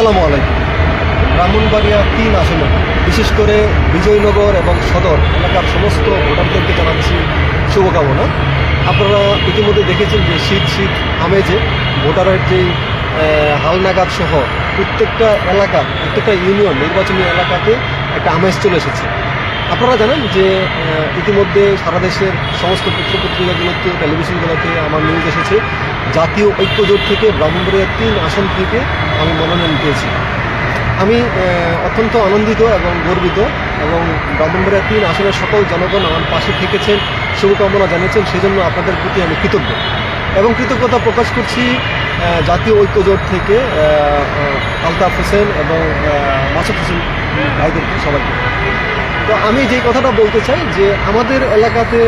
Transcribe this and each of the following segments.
আসসালামু আলাইকুম। ব্রাহ্মণবাড়িয়া তিন আসনে, বিশেষ করে বিজয়নগর এবং সদর এলাকার সমস্ত ভোটারদেরকে জানাচ্ছি শুভকামনা। আপনারা ইতিমধ্যে দেখেছেন যে শীত শীত আমেজে ভোটারের যে হালনাগাদ সহ প্রত্যেকটা এলাকা, প্রত্যেকটা ইউনিয়ন, নির্বাচনী এলাকাতে একটা আমেজ চলে এসেছে। আপনারা জানেন যে ইতিমধ্যে সারা দেশের সমস্ত পত্রপত্রিকাগুলোতে, টেলিভিশনগুলোতে আমার নিউজ এসেছে জাতীয় ঐক্যজোট থেকে ব্রাহ্মণবাড়িয়া তিন আসন থেকে আমি মনোনয়ন পেয়েছি। আমি অত্যন্ত আনন্দিত এবং গর্বিত এবং ব্রাহ্মণবাড়িয়া তিন আসনের সকল জনগণ আমার পাশে থেকেছেন, শুভকামনা জানিয়েছেন, সেজন্য আপনাদের প্রতি আমি কৃতজ্ঞ। এবং কৃতজ্ঞতা প্রকাশ করছি জাতীয় ঐক্যজোট থেকে আলতাফ হোসেন এবং মাসুদ হোসেন ভাইদেরকে সবাইকে। তো আমি যেই কথাটা বলতে চাই যে আমাদের এলাকাতে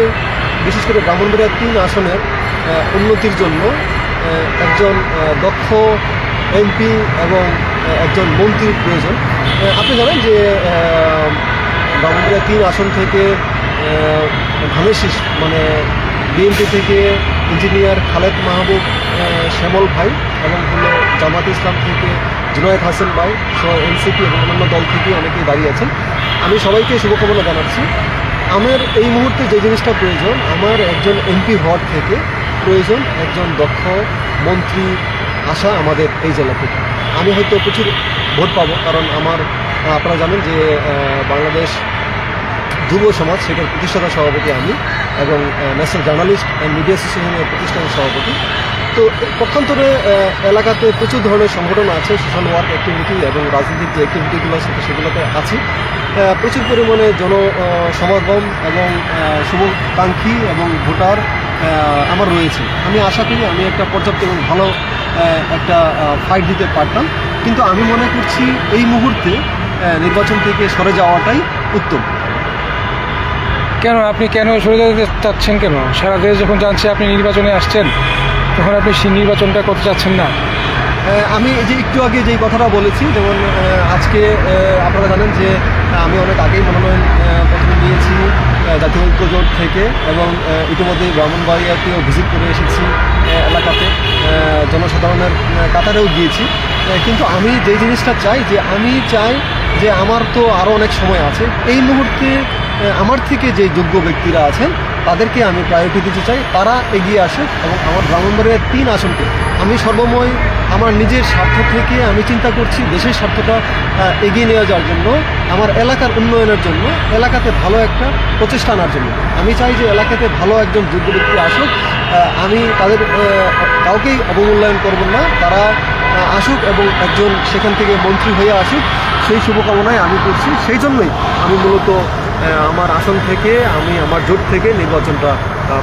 বিশেষ করে ব্রাহ্মণবাড়িয়া তিন আসনের উন্নতির জন্য একজন দক্ষ এমপি এবং একজন মন্ত্রীর প্রয়োজন। আপনি জানেন যে আহ, তিন আসন থেকে আহ, মানে বিএনপি থেকে ইঞ্জিনিয়ার খালেদ মাহবুব শ্যামল ভাই এবং হলো জামাত ইসলাম থেকে জুনায়েদ হাসান ভাই সহ এনসিপি এবং অন্যান্য দল থেকে অনেকেই দাঁড়িয়ে আছেন। আমি সবাইকে শুভকামনা জানাচ্ছি। আমার এই মুহূর্তে যে জিনিসটা প্রয়োজন আমার একজন এমপি হওয়ার থেকে প্রয়োজন, একজন দক্ষ মন্ত্রী আসা আমাদের এই জেলা থেকে। আমি হয়তো প্রচুর ভোট পাবো, কারণ আমার আপনারা জানেন যে বাংলাদেশ যুব সমাজ সেটার প্রতিষ্ঠাতা সভাপতি আমি এবং ন্যাশনাল জার্নালিস্ট অ্যান্ড মিডিয়া অ্যাসোসিয়েশনের প্রতিষ্ঠাতা সভাপতি। তো পক্ষান্তরে এলাকাতে প্রচুর ধরনের সংগঠন আছে সোশ্যাল ওয়ার্ক অ্যাক্টিভিটি এবং রাজনৈতিক যে অ্যাক্টিভিটিগুলো আছে, সেগুলোতে আছি। প্রচুর পরিমাণে জন সমাগম এবং শুভকাঙ্ক্ষী এবং ভোটার আমার রয়েছে। আমি আশা করি আমি একটা পর্যাপ্ত এবং ভালো একটা ফাইট দিতে পারতাম। কিন্তু আমি মনে করছি এই মুহূর্তে নির্বাচন থেকে সরে যাওয়াটাই উত্তম। কেন? আপনি কেন সরে যেতে চাচ্ছেন কেন? সারা দেশ যখন জানছে আপনি নির্বাচনে আসছেন তখন আপনি সেই নির্বাচনটা করতে চাচ্ছেন না। আমি এই যে একটু আগে যেই কথাটা বলেছি যেমন আজকে আপনারা জানেন যে আমি অনেক আগেই মনোনয়ন পত্র নিয়েছি আহ, জাতীয় ঐক্যজোট থেকে এবং ইতিমধ্যে ব্রাহ্মণবাড়িয়াতেও ভিজিট করে এসেছি এলাকাতে। জনসাধারণের কাতারেও গিয়েছি। কিন্তু আমি যে জিনিসটা চাই, যে আমি চাই যে আমার তো আরও অনেক সময় আছে। এই মুহূর্তে আমার থেকে যে যোগ্য ব্যক্তিরা আছেন তাদেরকে আমি প্রায়োরিটি দিতে চাই। তারা এগিয়ে আসুক এবং আমার ব্রাহ্মণবাড়িয়ার তিন আসনকে। আমি সর্বময় আমার নিজের স্বার্থ থেকে আমি চিন্তা করছি, দেশের স্বার্থটা এগিয়ে নিয়ে যাওয়ার জন্য, আমার এলাকার উন্নয়নের জন্য, এলাকাতে ভালো একটা প্রচেষ্টা আনার জন্য। আমি চাই যে এলাকাতে ভালো একজন যোগ্য ব্যক্তি আসুক। আমি তাদের কাউকেই অবমূল্যায়ন করব না। তারা আসুক এবং একজন সেখান থেকে মন্ত্রী হয়ে আসুক। সেই শুভকামনায় আমি করছি। সেই জন্যই আমি মূলত আমার আসন থেকে আমি আমার জোট থেকে নির্বাচনটা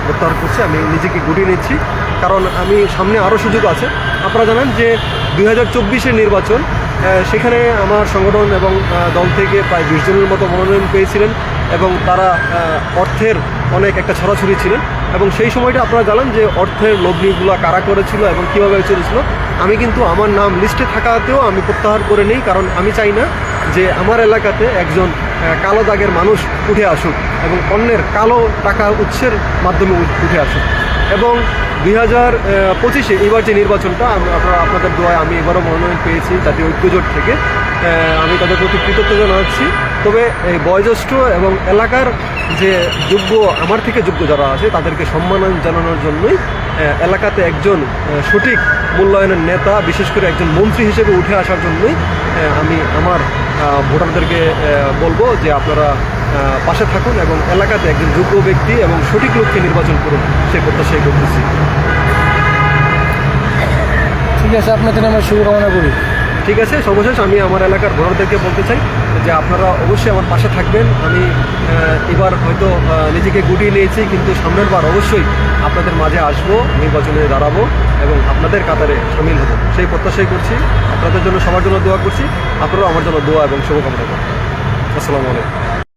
প্রত্যাহার করছি। আমি নিজেকে গুটিয়ে নিচ্ছি। কারণ আমি সামনে আরও সুযোগ আছে। আপনারা জানেন যে দুই হাজার নির্বাচন সেখানে আমার সংগঠন এবং দল থেকে প্রায় বিশ জনের মতো মনোনয়ন পেয়েছিলেন এবং তারা অর্থের অনেক একটা ছড়াছড়ি ছিলেন। এবং সেই সময়টা আপনারা জানেন যে অর্থের লগ্নিগুলো কারা করেছিল এবং কীভাবে চলেছিল। আমি কিন্তু আমার নাম লিস্টে থাকাতেও আমি প্রত্যাহার করে নিই। কারণ আমি চাই না যে আমার এলাকাতে একজন কালো দাগের মানুষ উঠে আসুক এবং অন্যের কালো টাকা উৎসের মাধ্যমে উঠে আসুক। এবং দুই হাজার পঁচিশে এবার যে নির্বাচনটা আপনারা, আপনাদের দোয়ায় আমি এবারও মনোনয়ন পেয়েছি জাতীয় ঐক্যজোট থেকে। আমি তাদের প্রতি কৃতজ্ঞতা জানাচ্ছি। তবে এই বয়োজ্যেষ্ঠ এবং এলাকার যে যোগ্য, আমার থেকে যোগ্য যারা আছে, তাদেরকে সম্মান জানানোর জন্যই এলাকাতে একজন সঠিক মূল্যায়নের নেতা, বিশেষ করে একজন মন্ত্রী হিসেবে উঠে আসার জন্যই আমি আমার ভোটারদেরকে বলব যে আপনারা পাশে থাকুন এবং এলাকাতে একজন যোগ্য ব্যক্তি এবং সঠিক লোককে নির্বাচন করুন সে প্রত্যাশাই করতেছি। ঠিক আছে আপনার জন্য আমরা শুভকামনা করি। ঠিক আছে সর্বশেষ আমি আমার এলাকার ভোটারদেরকে বলতে চাই যে আপনারা অবশ্যই আমার পাশে থাকবেন। আমি এবার হয়তো নিজেকে গুটিয়ে নিয়েছি কিন্তু সামনের বার অবশ্যই আপনাদের মাঝে আসব নির্বাচনে দাঁড়াবো এবং আপনাদের কাতারে সামিল হব। সেই প্রত্যাশাই করছি। আপনাদের জন্য সবার জন্য দোয়া করছি। আপনারাও আমার জন্য দোয়া এবং শুভকামনা করুন। আসসালামু আলাইকুম।